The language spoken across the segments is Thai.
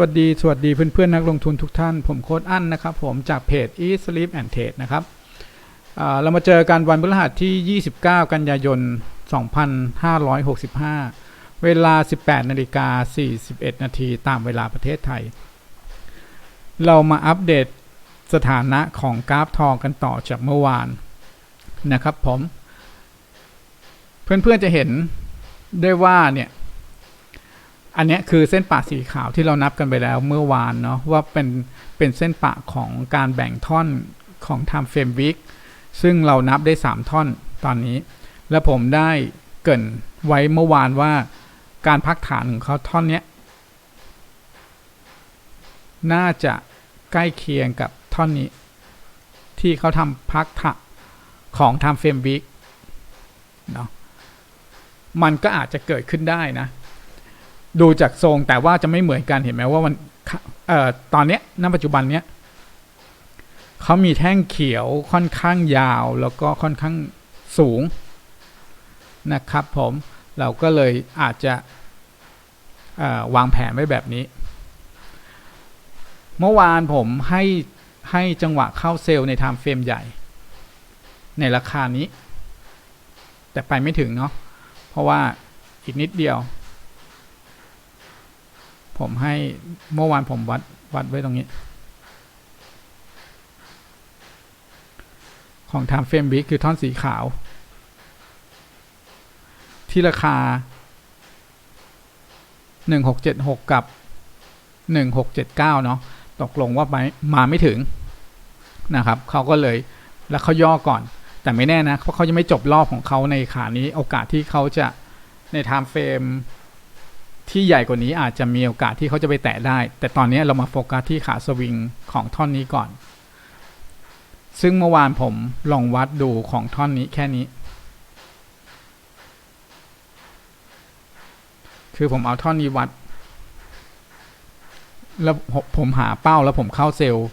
วัสดี สวัสดีเพื่อนๆ นักลงทุนทุกท่าน ผมโค้ดอั้นนะครับ ผมจากเพจ e Sleep and Trade นะครับเรามาเจอกันวันพฤหัสที่ 29 กันยายน 2565 เวลา 18นาฬิกา41 นาทีตามเวลาประเทศไทย เรามาอัปเดตสถานะของกราฟทองกันต่อจากเมื่อวานนะครับผม เพื่อนๆจะเห็นได้ว่าเนี่ย อันนี้คือเส้นปะสีขาวที่เรานับกันไปแล้วเมื่อวานเนาะว่าเป็นเป็นเส้นปะของการแบ่งท่อนของ Time Frame Week ซึ่งเรานับได้ 3 ท่อนตอนนี้ และผมได้เกินไว้เมื่อวานว่าการพักฐานของเขาท่อนนี้น่าจะใกล้เคียงกับท่อนนี้ ที่เขาทำพักฐานของ Time Frame Week เนาะมันก็อาจจะเกิดขึ้นได้นะ ดูจากทรงแต่ว่าจะไม่เหมือนกันเห็นไหมว่ามันเอ่อตอนเนี้ยณปัจจุบันเนี้ยเขามีแท่งเขียวค่อนข้างยาวแล้วก็ค่อนข้างสูงนะครับผมเราก็เลยอาจจะวางแผนไว้แบบนี้ เมื่อวานผมให้ให้จังหวะเข้าเซลล์ในไทม์เฟรมใหญ่ ในราคานี้ แต่ไปไม่ถึงเนาะเพราะว่าอีกนิดเดียว ผมให้เมื่อวานผมวัดวัดไว้ตรงนี้ ของ Time Frame Week คือท่อนสีขาว ที่ราคา 1676 กับ 1679 เนาะตกลงว่าไปมาไม่ถึงนะครับเขาก็เลยแล้วเขาย่อก่อน แต่ไม่แน่นะเพราะเขายังไม่จบรอบของเขาในขานี้โอกาสที่เขาจะใน Time Frame ที่ใหญ่กว่านี้อาจจะมีโอกาสที่เขาจะไปแตะได้ แต่ตอนนี้เรามาโฟกัสที่ขาสวิงของท่อนนี้ก่อน ซึ่งเมื่อวานผมลองวัดดูของท่อนนี้แค่นี้ คือผมเอาท่อนนี้วัด แล้วผมหาเป้าแล้วผมเข้าเซลล์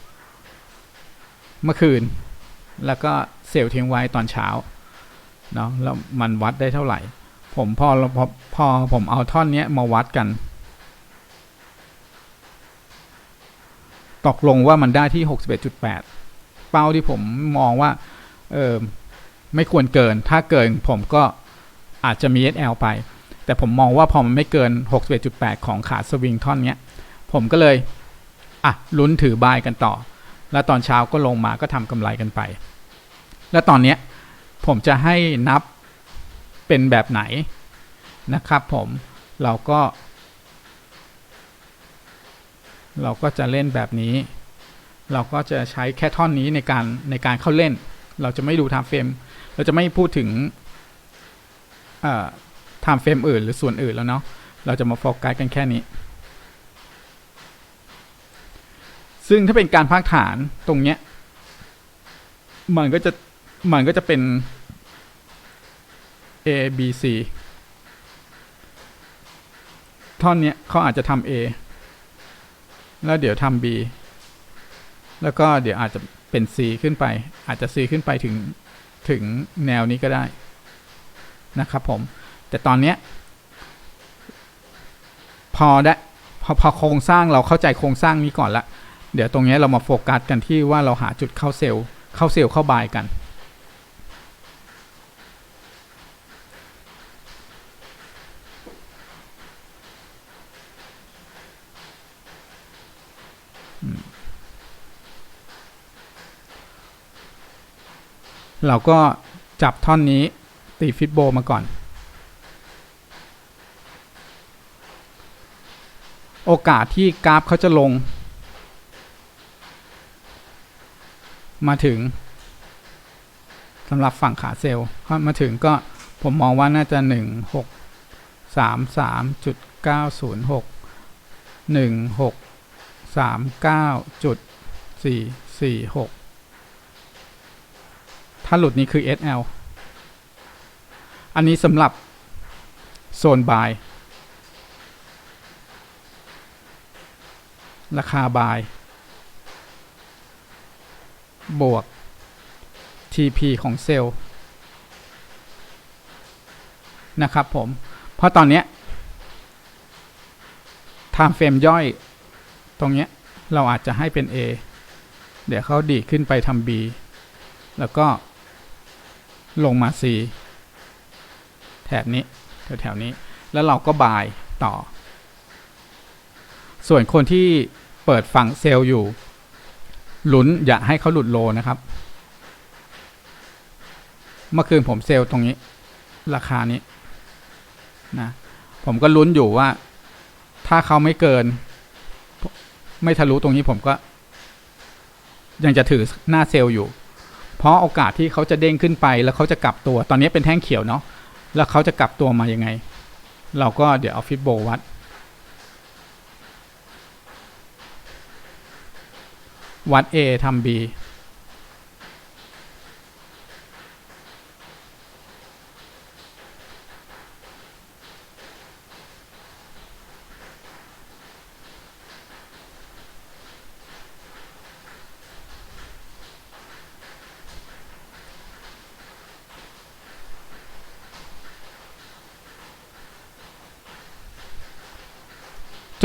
เมื่อคืน แล้วก็เซลล์ทิ้งไว้ตอนเช้าเนาะแล้วมันวัดได้เท่าไหร่ ผมพอพอพอผมเอาท่อนเนี้ยมาวัดกัน ตกลงว่ามันได้ที่ 61.8 เป้าที่ผมมองว่า เออไม่ควรเกิน ถ้าเกินผมก็อาจจะมี SL ไป แต่ผมมองว่าพอมันไม่เกิน 61.8 ของขาสวิงท่อนเนี้ยผมก็เลย อะ ลุ้นถือบายกันต่อ แล้วตอนเช้าก็ลงมาก็ทำกำไรกันไป แล้วตอนนี้ผมจะให้นับ เป็นแบบไหนนะครับผมเราก็ เราก็จะเล่นแบบนี้ เราก็จะใช้แค่ท่อนนี้ในการในการเข้าเล่น เราจะไม่ดูไทม์เฟรมเราจะไม่พูดถึงไทม์เฟรมอื่นหรือส่วนอื่นแล้วเนาะเราจะมาโฟกัสกันแค่นี้ ซึ่งถ้าเป็นการพักฐานตรงเนี้ยมันก็จะมันก็จะเป็น A B C ท่อนเนี้ยเขาอาจจะทำ A แล้วเดี๋ยวทำ B แล้วก็เดี๋ยวอาจจะเป็น C ขึ้นไป อาจจะ C ขึ้นไปถึงถึงแนวนี้ก็ได้นะครับผม แต่ตอนเนี้ยพอได้พอพอโครงสร้างเราเข้าใจโครงสร้างนี้ก่อนละ เดี๋ยวตรงนี้เรามาโฟกัสกันที่ว่าเราหาจุดเข้าเซลล์เข้าเซลล์เข้าบายกัน เราก็จับท่อนนี้ตีฟิตโบมาก่อน โอกาสที่กราฟเขาจะลง มาถึงสำหรับฝั่งขาเซลล์มาถึงก็ผมมองว่าน่าจะ 1 6 3 3จุด9 0 6 1 6 3 9จุด4 4 6ถ้าหลุดนี้คือ SL อันนี้สำหรับ โซนบาย ราคาบาย บวก TP ของเซลล์นะครับผม เพราะตอนนี้ time frame ย่อย ตรงเนี้ยเราอาจจะให้เป็น A เดี๋ยวเขาดีขึ้นไปทำ B แล้วก็ลงมา C แถบนี้แถวๆนี้ แล้วเราก็บายต่อ ส่วนคนที่เปิดฝั่งเซลล์อยู่ลุ้นอย่าให้เขาหลุดโลนะครับ เมื่อคืนผมเซลล์ตรงนี้ ราคานี้นะผมก็ลุ้นอยู่ว่า ถ้าเขาไม่เกิน ไม่ทะลุตรงนี้ผมก็ ยังจะถือหน้าเซลล์อยู่ เพราะโอกาสที่เขาจะเด้งขึ้นไป แล้วเขาจะกลับตัว ตอนนี้เป็นแท่งเขียวเนาะแล้วเขาจะกลับตัวมายังไง เราก็เดี๋ยวเอาฟิตโบวัดวัด A ทำ B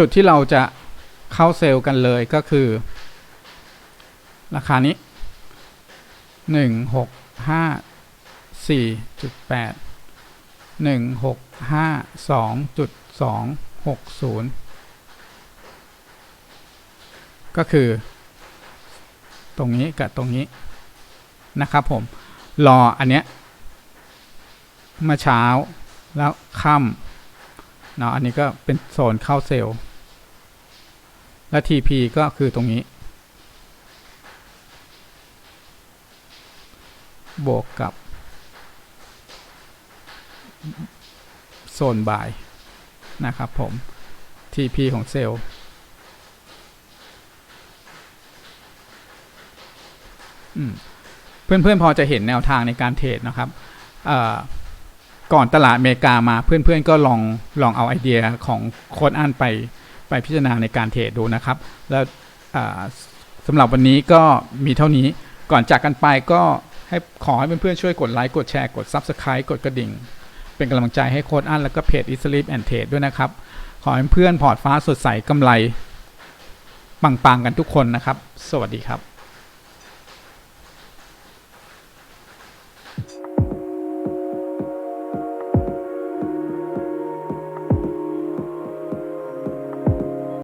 จุดที่เราจะเข้าเซลล์กันเลยก็คือ ราคานี้หนึ่งหกห้าสี่จุดแปดหนึ่งหกห้าสองจุดสองหกศูนย์ก็คือ ตรงนี้กับตรงนี้นะครับผม รออันเนี้ยเมื่อเช้าแล้วค่ำเนาะอันนี้ก็เป็นโซนเข้าเซลล์ และ TP ก็คือตรงนี้ บวกกับโซนบายนะครับผม TP ของเซลล์อืมเพื่อนๆพอจะเห็นแนวทางในการเทรดนะครับก่อนตลาดอเมริกามาเพื่อนๆก็ลองลองเอาไอเดียของโค้ดอันไป ไปพิจารณาในการเทรดดูนะครับ แล้วสำหรับวันนี้ก็มีเท่านี้ก่อนจากกันไปก็ให้ขอให้เพื่อนๆช่วยกดไลค์กดแชร์กด Subscribe กดกระดิ่ง เป็นกำลังใจให้โค้ดอันแล้วก็เพจ i s l e e p and Trade ด้วยนะครับ ขอให้เพื่อนพอร์ตฟ้าสดใสกำไร ปังๆกันทุกคนนะครับ สวัสดีครับ